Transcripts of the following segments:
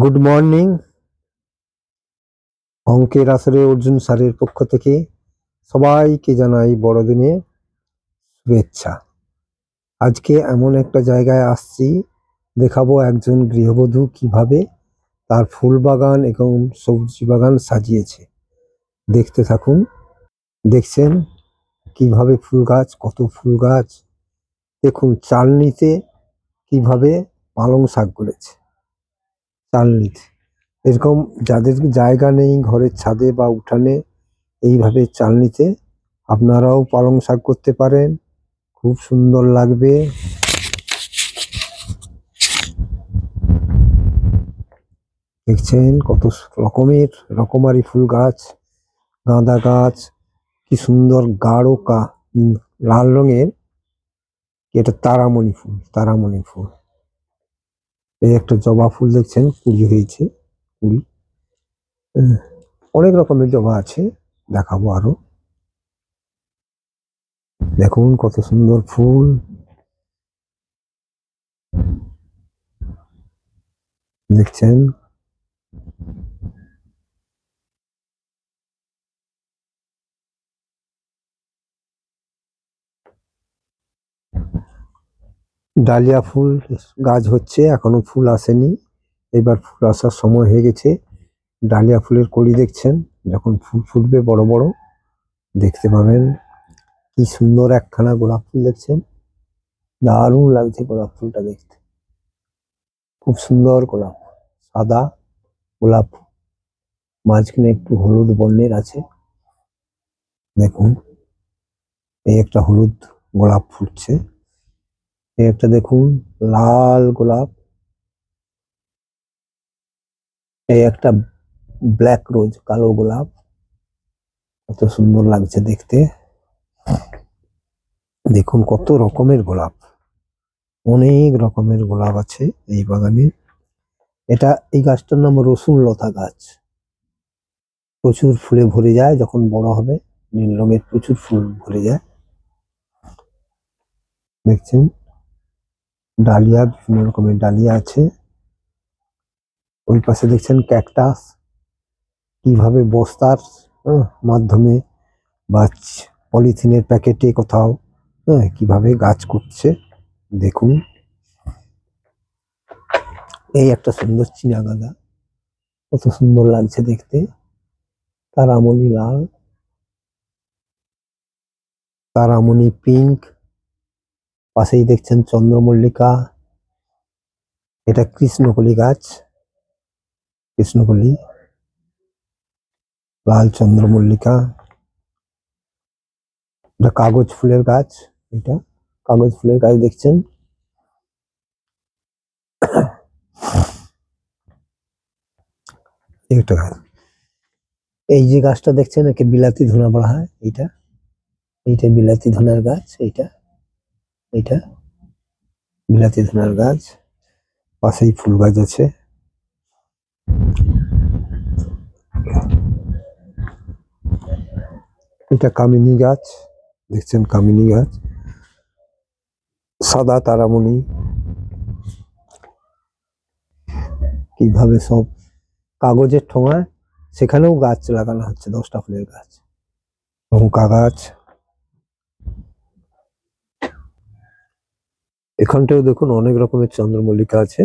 Good morning অঙ্কের আসরে অর্জুন স্যারের পক্ষ থেকে সবাইকে জানাই বড়দিনে শুভেচ্ছা। আজকে এমন একটা জায়গায় আসছি, দেখাবো একজন গৃহবধূ কীভাবে তার ফুল বাগান এবং সবজি বাগান সাজিয়েছে। দেখতে থাকুন। দেখছেন কীভাবে ফুল গাছ, কত ফুল গাছ। দেখুন চালনিতে কীভাবে পালং শাক করেছে চালনিতে এরকম যাদের জায়গা নেই ঘরের ছাদে বা উঠানে, এইভাবে চালনিতে আপনারাও পালং শাক করতে পারেন। খুব সুন্দর লাগবে। দেখছেন কত রকমের, রকমারি ফুল গাছ, গাঁদা গাছ, কি সুন্দর গাঢ় কা লাল রঙের, এটা তারামণি ফুল তারামণি ফুল। এই একটা জবা ফুল দেখছেন, কুড়ি হয়েছে, কুড়ি। অনেক রকমের জবা আছে, দেখাবো আরও। দেখুন কত সুন্দর ফুল। দেখছেন? ডালিয়া ফুল, গাছ হচ্ছে, এখনও ফুল আসেনি। এবার ফুল আসার সময় হয়ে গেছে। ডালিয়া ফুলের কড়ি দেখছেন? যখন ফুল ফুটবে বড় বড়, দেখতে পাবেন কি সুন্দর একখানা গোলাপ ফুল দেখছেন। দারুণ লাগছে গোলাপ ফুলটা দেখতে। খুব সুন্দর গোলাপ সাদা গোলাপ মাঝখানে একটু হলুদ বর্ণের আছে। দেখুন, এই একটা হলুদ গোলাপ ফুটছে। এই একটা দেখুন, লাল গোলাপ। এই একটা ব্ল্যাক রোজ, কালো গোলাপ। কত সুন্দর লাগছে দেখতে। দেখুন কত রকমের গোলাপ। অনেক রকমের গোলাপ আছে এই বাগানে। এটা, এই গাছটার নাম রসুন লতা গাছ। প্রচুর ফুলে ভরে যায় যখন বড় হবে, নীল রঙের প্রচুর ফুল ভরে যায়। দেখছেন? ডালিয়া বিভিন্ন রকমের ডালিয়া আছে। ওই পাশে দেখছেন ক্যাকটাস কীভাবে বস্তার আহ, মাধ্যমে বা পলিথিনের প্যাকেটে কোথাও হ্যাঁ কীভাবে গাছ করছে দেখুন। এই একটা সুন্দর চীনা গাঁদা কত সুন্দর লাগছে দেখতে। তারামণি লাল তারামণি পিঙ্ক পাশেই দেখছেন চন্দ্রমল্লিকা। এটা কৃষ্ণকলি গাছ। কৃষ্ণকলি। লাল চন্দ্রমল্লিকা। এটা কাগজ ফুলের গাছ, এটা কাগজ ফুলের গাছ দেখছেন। একটা গাছ। এই যে গাছটা দেখছেন, একে বিলাতি ধনা বলা হয়, এইটা। এইটা বিলাতি ধনার গাছ, এইটা। এইটা। বিলাতি ধনার গাছ। পাশেই ফুল গাছ আছে। এটা কামিনী গাছ। দেখছেন কামিনী গাছ। সাদা তারামণি। কীভাবে সব কাগজের ঠোঙায় সেখানেও গাছ লাগানো হচ্ছে, দশটা ফুলের গাছ। লঙ্কা গাছ। এখানটাও দেখুন অনেক রকমের চন্দ্রমল্লিকা আছে।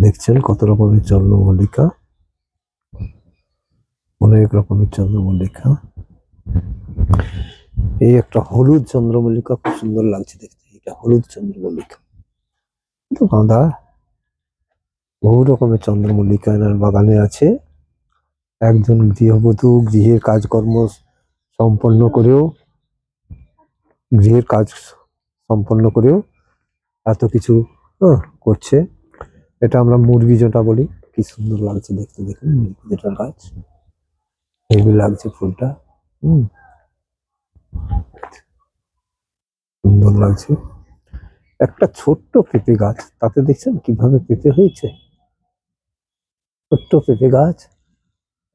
দেখছেন কত রকমের চন্দ্রমল্লিকা? অনেক রকমের চন্দ্রমল্লিকা। এই একটা হলুদ চন্দ্রমল্লিকা, খুব সুন্দর লাগছে দেখতে। এটা হলুদ চন্দ্রমল্লিকা। তো গাঁদা বহু রকমের চন্দ্রমল্লিকা এনার বাগানে আছে। একজন গৃহবধূ গৃহের কাজকর্ম সম্পন্ন করেও গৃহের কাজ সম্পন্ন করেও এত কিছু করছে। এটা আমরা মুরগি যেটা বলি, কি সুন্দর লাগছে দেখতে, দেখুন মুরগি যেটা গাছ। হেভি লাগছে ফুলটা, হুম। সুন্দর লাগছে। একটা ছোট্ট পেঁপে গাছ, তাতে দেখছেন কীভাবে পেঁপে হয়েছে? ছোট্ট পেঁপে গাছ,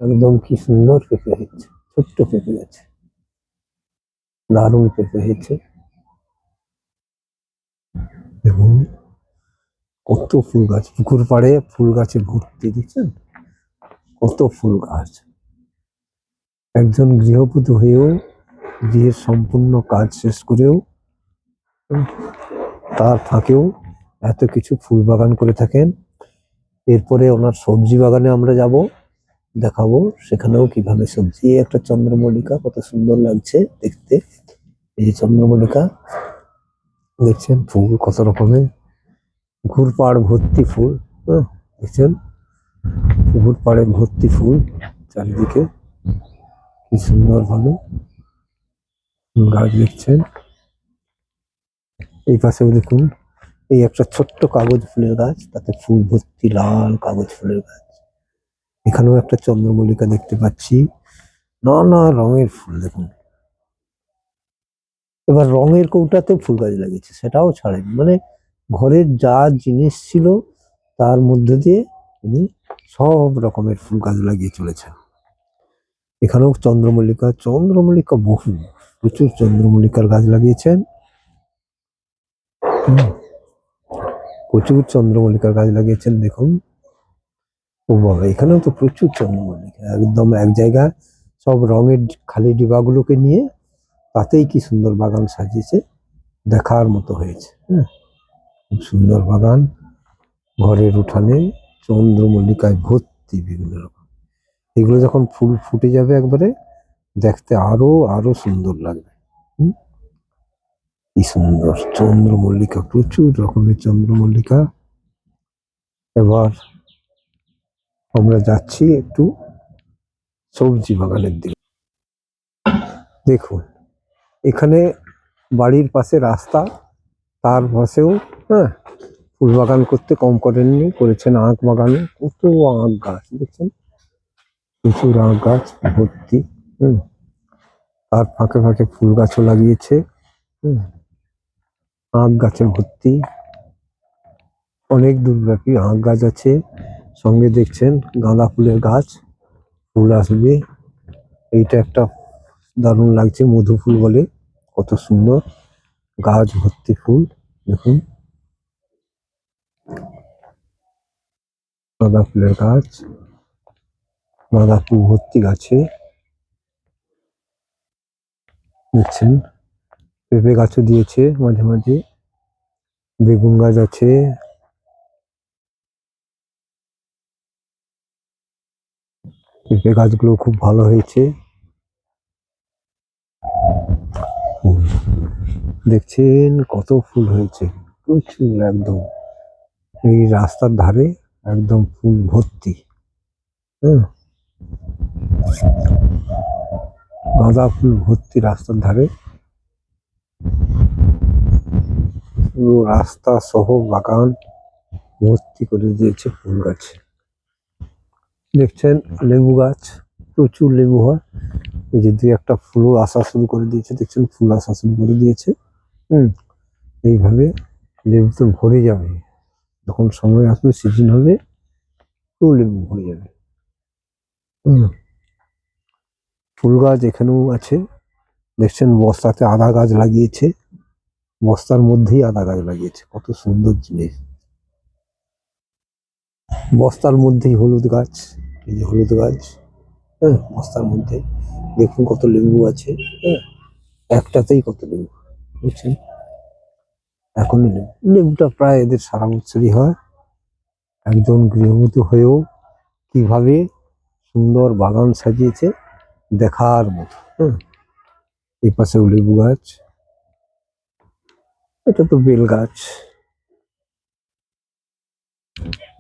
একদম কি সুন্দর পেঁপে হয়েছে, ছোট্ট পেঁপে গাছ। দারুণ পেঁপে হয়েছে। এবং কত ফুল গাছ, পুকুর পাড়ে ফুল গাছে ভর্তি, দেখছেন? কত ফুল গাছ। একজন গৃহবধূ হয়েও বিয়ের সম্পূর্ণ কাজ শেষ করেও তার ফাঁকেও এত কিছু ফুল বাগান করে থাকেন। এরপরে ওনার সবজি বাগানে আমরা যাব, দেখাবো সেখানেও কীভাবে সবজি। একটা চন্দ্রমল্লিকা কত সুন্দর লাগছে দেখতে। এই চন্দ্রমল্লিকা দেখছেন ফুল কত রকমের? পুকুর পাড় ভর্তি ফুল হ্যাঁ দেখছেন? পুকুর পাড়ে ভর্তি ফুল চারিদিকে। কি সুন্দর ভাবে গাছ দেখছেন। এই পাশেও দেখুন, এই একটা ছোট্ট কাগজ ফুলের গাছ, তাতে ফুল ভর্তি লাল কাগজ ফুলের গাছ। এখানেও একটা চন্দ্রমল্লিকা দেখতে পাচ্ছি। নানা রঙের ফুল দেখুন। এবার রঙের কৌটাতেও ফুল গাছ লাগিয়েছে, সেটাও ছাড়েন। মানে ঘরের যা জিনিস ছিল, তার মধ্যে দিয়ে উনি সব রকমের ফুল গাছ লাগিয়ে চলেছেন। এখানেও চন্দ্রমল্লিকা চন্দ্রমল্লিকা বহু, প্রচুর চন্দ্রমল্লিকার গাছ লাগিয়েছেন। প্রচুর চন্দ্রমল্লিকার গাছ লাগিয়েছেন, দেখুন। ও বাবা, এখানেও তো প্রচুর চন্দ্রমল্লিকা, একদম এক জায়গায় সব রঙের খালি ডিবাগুলোকে নিয়ে তাতেই কি সুন্দর বাগান সাজিয়েছে? দেখার মতো হয়েছে হ্যাঁ। খুব সুন্দর বাগান, ঘরের উঠানে চন্দ্রমল্লিকায় ভর্তি বিভিন্ন রকম। এগুলো যখন ফুল ফুটে যাবে একবারে, দেখতে আরও আরও সুন্দর লাগবে? কি সুন্দর, চন্দ্রমল্লিকা, প্রচুর রকমের চন্দ্রমল্লিকা। এবার আমরা যাচ্ছি একটু সবজি বাগানের দিকে। দেখুন এখানে বাড়ির পাশে রাস্তা, তার পাশেও হ্যাঁ ফুল বাগান করতে কম করেননি, করেছেন আখ বাগানে। কত আখ গাছ, দেখছেন? প্রচুর আখ গাছ, ভর্তি, হুম। তার ফাঁকে ফাঁকে ফুল গাছও লাগিয়েছে, হুম। আখ গাছে ভর্তি। অনেক দূরব্যাপী আখ গাছ আছে। সঙ্গে দেখছেন গাঁদা ফুলের গাছ, ফুল আসবে। এইটা একটা দারুণ লাগছে মধু ফুল বলে। কত সুন্দর। গাছ ভর্তি ফুল, দেখুন। গাঁদা ফুলের গাছ। গাঁদা ফুল ভর্তি গাছে। দেখছেন? পেঁপে গাছও দিয়েছে মাঝে মাঝে। বেগুন গাছ আছে। পেঁপে গাছগুলো খুব ভালো হয়েছে ফুল দেখছেন কত ফুল হয়েছে? প্রচুর একদম। এই রাস্তার ধারে একদম ফুল ভর্তি। হ্যাঁ গাঁদা ফুল ভর্তি রাস্তার ধারে। পুরো রাস্তা সহ বাগান ভর্তি করে দিয়েছে ফুল গাছ। দেখছেন লেবু গাছ, প্রচুর লেবু হয়। এই যে দুই একটা ফুলও আসা শুরু করে দিয়েছে। দেখছেন ফুল আসা শুরু করে দিয়েছে। হুম। এইভাবে লেবু তো ভরে যাবে। যখন সময় আসবে সিজন হবে, পুরো লেবু ভরে যাবে। হুম। ফুল গাছ এখানেও আছে। দেখছেন, বস্তাতে আদা গাছ লাগিয়েছে। বস্তার মধ্যেই আদা গাছ লাগিয়েছে। কত সুন্দর জিনিস। বস্তার মধ্যেই হলুদ গাছ। এই যে হলুদ গাছ হ্যাঁ বস্তার মধ্যে। দেখুন কত লেবু আছে হ্যাঁ একটাতেই কত লেবু। বুঝছেন? এখন লেবু লেবুটা প্রায় এদের সারা বছরই হয়। একজন গৃহবধূ হয়েও কীভাবে সুন্দর বাগান সাজিয়েছে দেখার মতো। হ্যাঁ এই পাশেও লেবু গাছ। এটা তো বেল গাছ।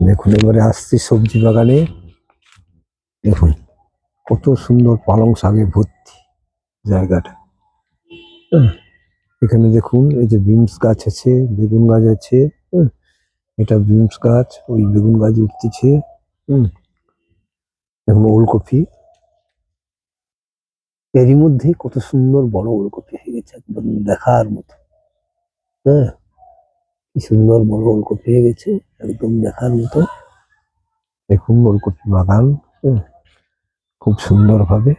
দেখুন এবারে আসছি সবজি বাগানে। দেখুন কত সুন্দর পালং শাকে ভর্তি জায়গাটা। হ্যাঁ, এখানে দেখুন এই যে বিমস গাছ আছে বেগুন গাছ আছে হ্যাঁ, এটা বিমস গাছ ওই বেগুন গাছ উঠতেছে হুম দেখুন ওলকপি। এরই মধ্যে কত সুন্দর বড় ওলকপি হয়ে গেছে একদম দেখার মতো। হ্যাঁ কি সুন্দর বড় ওলকপি হয়ে গেছে একদম দেখার মতো। দেখুন ওলকপি বাগান খুব সুন্দর ভাবে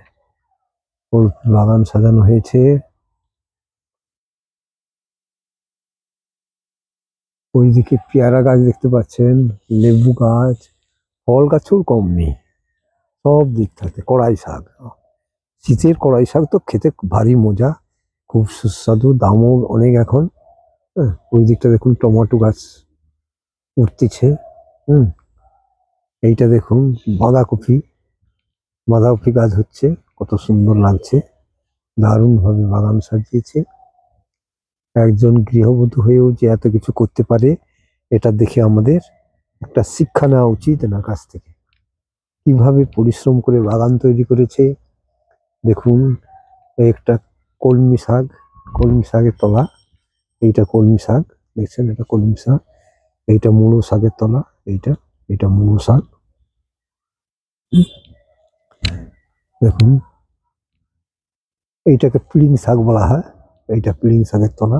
ওলকপি বাগান সাজানো হয়েছে। ওইদিকে পেয়ারা গাছ দেখতে পাচ্ছেন, লেবু গাছ, ফল গাছও কম নেই। সব দিক থাকে কড়াই শাক। শীতের কড়াই শাক তো খেতে ভারী মজা, খুব সুস্বাদু, দামও অনেক এখন। হ্যাঁ ওই দিকটা দেখুন টমেটো গাছ উঠতেছে, হুম। এইটা দেখুন বাঁধাকপি বাঁধাকপি গাছ হচ্ছে, কত সুন্দর লাগছে। দারুণভাবে বাগান সাজিয়েছে। একজন গৃহবধূ হয়েও যে এত কিছু করতে পারে, এটা দেখে আমাদের একটা শিক্ষা নেওয়া উচিত না কাছ থেকে। কীভাবে পরিশ্রম করে বাগান তৈরি করেছে, দেখুন, একটা কলমি শাক, কলমি শাকের তলা, এইটা কলমি শাক, দেখছেন, এটা কলমি শাক, এইটা মুলো শাকের তলা, এইটা, এটা মুলো শাক। দেখুন, এইটাকে পিলিং শাক বলা হয়। এইটা পিলিং শাকের তলা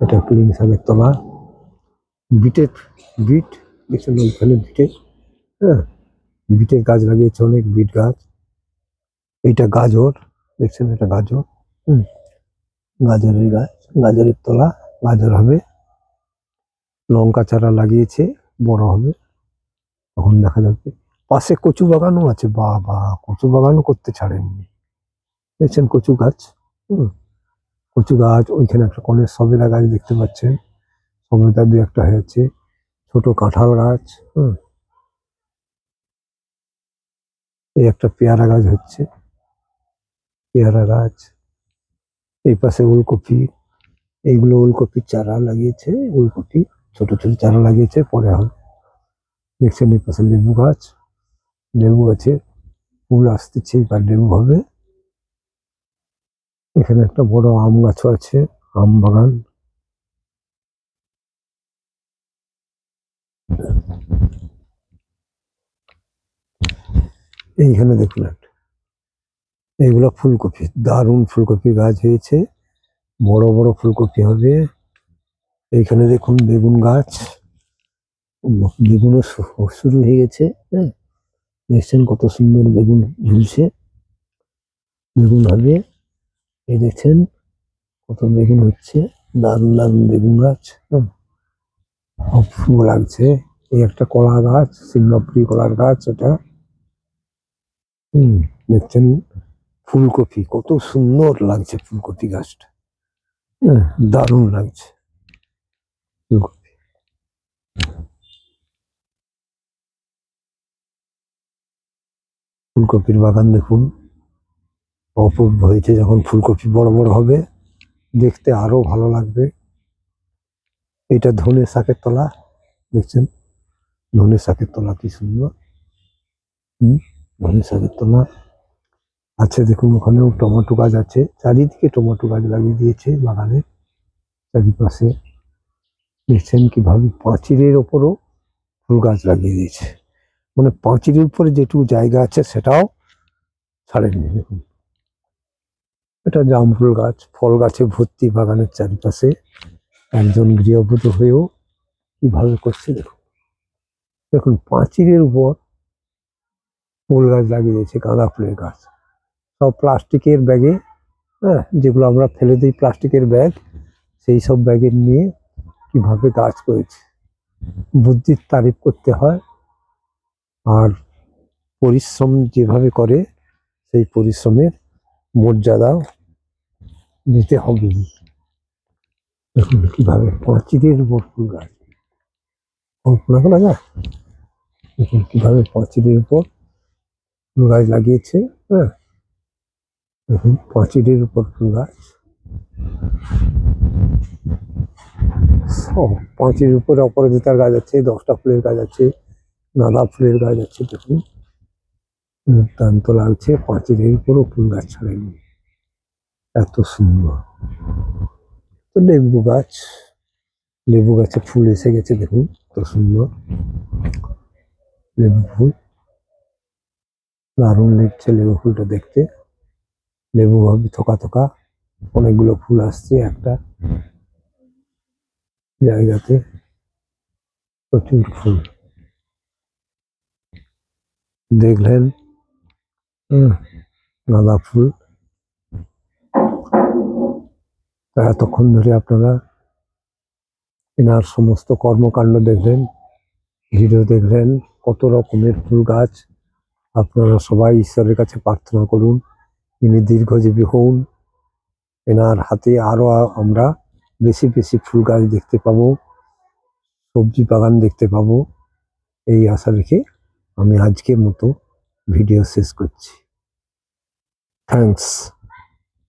এটা পিলিং শাকের তলা বিটের বিট, দেখছেন ওইখানে বিটের হ্যাঁ বিটের গাছ লাগিয়েছে অনেক বিট গাছ। এইটা গাজর, দেখছেন এটা গাজর? হুম, গাজরের গাছ, গাজরের তলা, গাজর হবে। লঙ্কা চারা লাগিয়েছে, বড় হবে। তখন দেখা যাবে। পাশে কচু বাগানও আছে। বা বা কচু বাগানও করতে ছাড়েননি। দেখছেন কচু গাছ? কচু গাছ, ওইখানে একটা কনের সবেদা গাছ দেখতে পাচ্ছেন। সবেদা দু একটা হয়েছে, ছোট কাঁঠাল গাছ, হুম। এই একটা পেয়ারা গাছ হচ্ছে, পেয়ারা গাছ। এই পাশে ওলকপি, এইগুলো ওলকপির চারা লাগিয়েছে, ওলকপি, ছোট ছোট চারা লাগিয়েছে, পরে হবে। দেখছেন এই পাশে লেবু গাছ, লেবু গাছে ফুল আসতেছে, এবার লেবু হবে। এখানে একটা বড় আম গাছও আছে, আম বাগান। এইখানে দেখুন একটা। এইগুলো ফুলকপি, দারুণ ফুলকপি গাছ হয়েছে, বড় বড় ফুলকপি হবে। এইখানে দেখুন বেগুন গাছ, বেগুনও শুরু হয়ে গেছে হ্যাঁ। দেখছেন কত সুন্দর বেগুন ঝুলছে। বেগুন হবে। এই দেখছেন কত বেগুন হচ্ছে, দারুণ দারুণ বেগুন গাছ। অপূর্ব লাগছে। এই একটা কলা গাছ সিঙ্গাপুরি কলার গাছ ওটা হুম, দেখছেন ফুলকপি, কত সুন্দর লাগছে ফুলকপি গাছটা। দারুণ লাগছে ফুলকপি। ফুলকপির বাগান দেখুন। অপূর্ব হয়েছে যখন ফুলকপি বড় বড় হবে, দেখতে আরও ভালো লাগবে। এটা ধনে শাকের তলা, দেখছেন? ধনে শাকের তলা কি সুন্দর। ধনে শাকের তলা আছে, দেখুন, ওখানেও টমেটো গাছ আছে। চারিদিকে টমেটো গাছ লাগিয়ে দিয়েছে বাগানে। চারিপাশে দেখছেন কীভাবে পাঁচিলের ওপরও ফুল গাছ লাগিয়ে দিয়েছে। মানে পাঁচিলের উপরে যেটুকু জায়গা আছে সেটাও ছাড়েনি দেখুন। এটা জাম ফুল গাছ, ফল গাছে ভর্তি বাগানের চারিপাশে একজন গৃহবধূ হয়েও কীভাবে করছে দেখুন। দেখুন, পাঁচিলের উপর ফুল গাছ লাগিয়ে দিয়েছে গাঁদা ফুলের গাছ। সব প্লাস্টিকের ব্যাগে হ্যাঁ যেগুলো আমরা ফেলে দিই প্লাস্টিকের ব্যাগ, সেই সব ব্যাগের নিয়ে কীভাবে গাছ করেছে। বুদ্ধির তারিফ করতে হয় আর পরিশ্রম যেভাবে করে, সেই পরিশ্রমের মর্যাদাও দিতে হবে। দেখুন কীভাবে পাঁচিলের উপর ফুল গাছ। কল্পনা করা যায়? দেখুন কীভাবে পাঁচিলের উপর ফুল গাছ লাগিয়েছে হ্যাঁ? দেখুন পাঁচিলের উপর ফুল গাছ। সব পাঁচিলের উপরে অপরাজিতার গাছ আছে, দশটা ফুলের গাছ আছে গাঁদা ফুলের গাছ আছে, দেখুন। দুর্দান্ত লাগছে পাঁচিলের উপরও ফুল গাছ ছাড়েনি এত সুন্দর। তো লেবু গাছ, লেবু গাছে ফুল এসে গেছে, দেখুন, কত সুন্দর। লেবু ফুল। দারুণ লাগছে লেবু ফুলটা দেখতে। লেবু ভাবে থোকা থোকা অনেকগুলো ফুল আসছে একটা জায়গাতে। প্রচুর ফুল। দেখলেন? গাঁদা ফুল তা এতক্ষণ ধরে আপনারা এনার সমস্ত কর্মকাণ্ড দেখলেন, ভিডিও দেখলেন, কত রকমের ফুল গাছ। আপনারা সবাই ঈশ্বরের কাছে প্রার্থনা করুন তিনি দীর্ঘজীবী হন এনার হাতে আরও আমরা বেশি বেশি ফুল গাছ দেখতে পাবো, সবজি বাগান দেখতে পাবো। এই আশা রেখে আমি আজকের মতো ভিডিও শেষ করছি। থ্যাঙ্কস।